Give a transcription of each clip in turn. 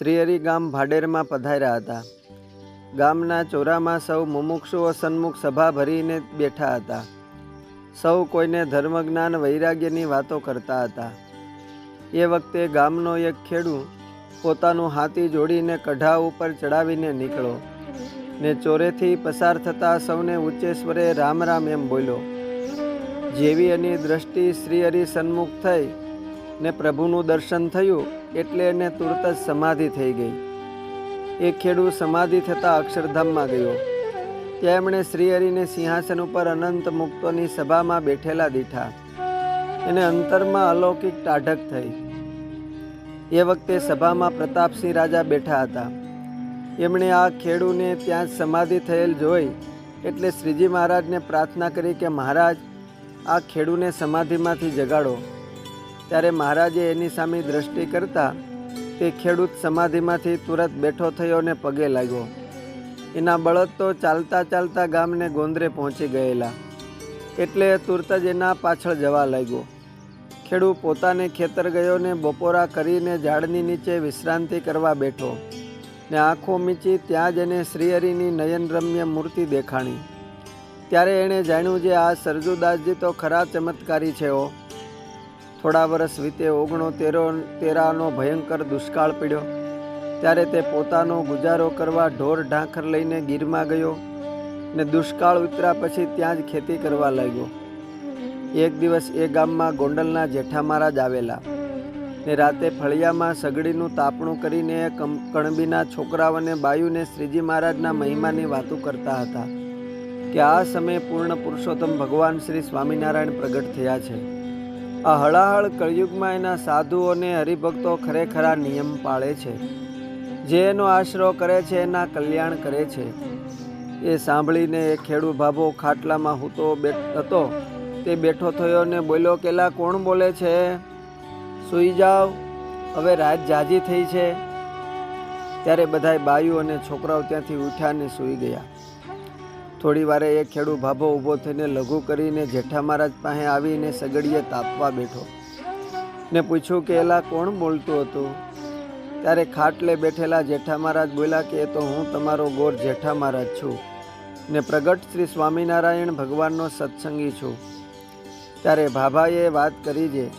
શ્રીહરિ ગામ ભાડેરમાં પધાર્યા હતા. ગામના ચોરામાં સૌ મુમુક્ષુઓ સન્મુખ સભા ભરીને બેઠા હતા. સૌ કોઈને ધર્મજ્ઞાન વૈરાગ્યની વાતો કરતા હતા. એ વખતે ગામનો એક ખેડૂ પોતાનું હાથી જોડીને કઢા ઉપર ચડાવીને નીકળો ને ચોરેથી પસાર થતા સૌને ઉચ્ચે સ્વરે રામ રામ એમ બોલ્યો, જેવી એની દ્રષ્ટિ શ્રીહરિ સન્મુખ થઈ ને પ્રભુનું દર્શન થયું એટલે એને તુરત જ સમાધિ થઈ ગઈ. એ ખેડૂ સમાધિ થતાં અક્ષરધામમાં ગયો. ત્યાં એમણે શ્રીહરિને સિંહાસન ઉપર અનંત મુક્તોની સભામાં બેઠેલા દીઠા. એને અંતરમાં અલૌકિક ટાઢક થઈ. એ વખતે સભામાં પ્રતાપસિંહ રાજા બેઠા હતા. એમણે આ ખેડૂને ત્યાં જ સમાધિ થયેલ જોઈ એટલે શ્રીજી મહારાજને પ્રાર્થના કરી કે મહારાજ, આ ખેડૂને સમાધિમાંથી જગાડો. ત્યારે મહારાજે એની સામે દ્રષ્ટિ કરતા તે ખેડૂત સમાધિમાંથી તુરત બેઠો થયો ને પગે લાગ્યો. એના બળદ તો ચાલતા ચાલતા ગામને ગોંદરે પહોંચી ગયેલા. એટલે તુરત જ એના પાછળ જવા લાગ્યો. ખેડૂત પોતાને ખેતર ગયો ને બપોરા કરીને ઝાડની નીચે વિશ્રાંતિ કરવા બેઠો ને આંખો મીચી ત્યાં જ એને શ્રીહરિની નયનરમ્ય મૂર્તિ દેખાણી. ત્યારે એણે જાણ્યું જે આ સરજુદાસજી તો ખરા ચમત્કારી છે થોડા વર્ષ વીતે ઓગણો તેરો તેરાનો ભયંકર દુષ્કાળ પડ્યો. ત્યારે તે પોતાનો ગુજારો કરવા ઢોર ઢાંખર લઈને ગીરમાં ગયો ને દુષ્કાળ ઉતર્યા પછી ત્યાં જ ખેતી કરવા લાગ્યો. એક દિવસ એ ગામમાં ગોંડલના જેઠા મહારાજ આવેલા ને રાતે ફળિયામાં સગડીનું તાપણું કરીને કણબીના છોકરાઓ અને બાયુને, શ્રીજી મહારાજના મહિમાની વાતો કરતા હતા કે આ સમયે પૂર્ણ પુરુષોત્તમ ભગવાન શ્રી સ્વામિનારાયણ પ્રગટ થયા છે. આ હળાહળ કળયુગમાં એના સાધુઓને હરિભક્તો ખરેખરા નિયમ પાળે છે. જે એનો આશરો કરે છે, એના કલ્યાણ કરે છે. એ સાંભળીને એ ખેડૂ ભાભો ખાટલામાં હૂતો હતો. તે બેઠો થયો ને બોલ્યો, કેલા, કોણ બોલે છે? સૂઈ જાઓ હવે રાત જાજી થઈ છે. ત્યારે બધાય બાયું અને છોકરાઓ ત્યાંથી ઉઠ્યા ને સૂઈ ગયા. થોડી વારે એ ખેડૂ ભાભો ઊભો થઈને લઘુ કરીને જેઠા મહારાજ પાસે આવીને સગડીએ તાપવા બેઠો. ને પૂછ્યું કે, એલા, કોણ બોલતું હતું? ત્યારે ખાટલે બેઠેલા જેઠા મહારાજ બોલ્યા કે, એ તો હું તમારો ગોર જેઠા મહારાજ છું ને પ્રગટ શ્રી સ્વામિનારાયણ ભગવાનનો સત્સંગી છું. ત્યારે ભાભાએ વાત કરી જે,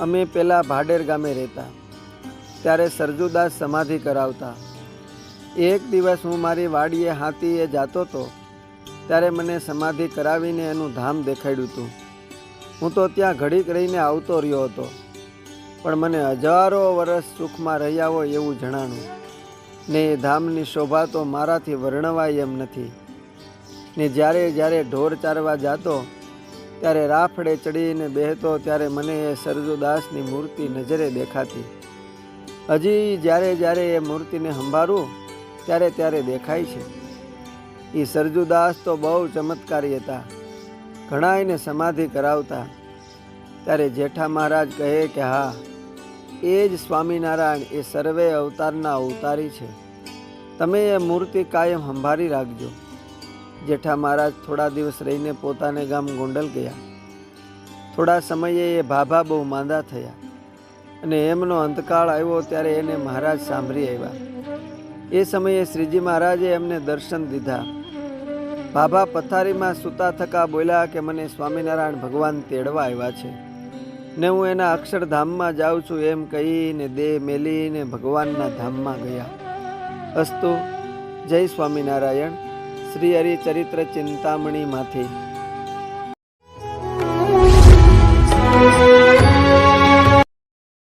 અમે પહેલાં ભાડેર ગામે રહેતા, ત્યારે સરજુદાસ સમાધિ કરાવતા. એક દિવસ હું મારી વાડીએ હાથીએ જાતો હતો ત્યારે મને સમાધિ કરાવીને એનું ધામ દેખાડ્યું હતું. હું તો ત્યાં ઘડીક રહીને આવતો રહ્યો હતો. પણ મને હજારો વર્ષ સુખમાં રહ્યા હોય એવું જણાણું. ને એ ધામની શોભા તો મારાથી વર્ણવાય એમ નથી. ને જ્યારે જ્યારે ઢોર ચારવા જાતો, ત્યારે રાફડે ચડીને બેહતો, ત્યારે મને એ સરજુદાસની મૂર્તિ નજરે દેખાતી. હજી જ્યારે જ્યારે એ મૂર્તિને સંભાળું, ત્યારે ત્યારે દેખાય છે. એ સરજુદાસ તો બહુ ચમત્કારી હતા. ઘણા એને સમાધિ કરાવતા. ત્યારે જેઠા મહારાજ કહે કે, હા, એ જ સ્વામિનારાયણ એ સર્વે અવતારના અવતારી છે. તમે એ મૂર્તિ કાયમ સંભાળી રાખજો. જેઠા મહારાજ થોડા દિવસ રહીને પોતાને ગામ ગોંડલ ગયા. થોડા સમયે એ ભાભા બહુ માંદા થયા અને એમનો અંતકાળ આવ્યો ત્યારે એને મહારાજ સાંભળી આવ્યા. એ સમયે શ્રીજી મહારાજે એમને દર્શન દીધા. ભાભા પથારીમાં સૂતા થકા બોલ્યા કે મને સ્વામિનારાયણ ભગવાન તેડવા આવ્યા છે. ને હું એના અક્ષરધામમાં જાઉં છું એમ કહીને દેહ મેલીને ભગવાનના ધામમાં ગયા. અસ્તુ, જય સ્વામિનારાયણ. શ્રી હરિચરિત્ર ચિંતામણીમાંથી.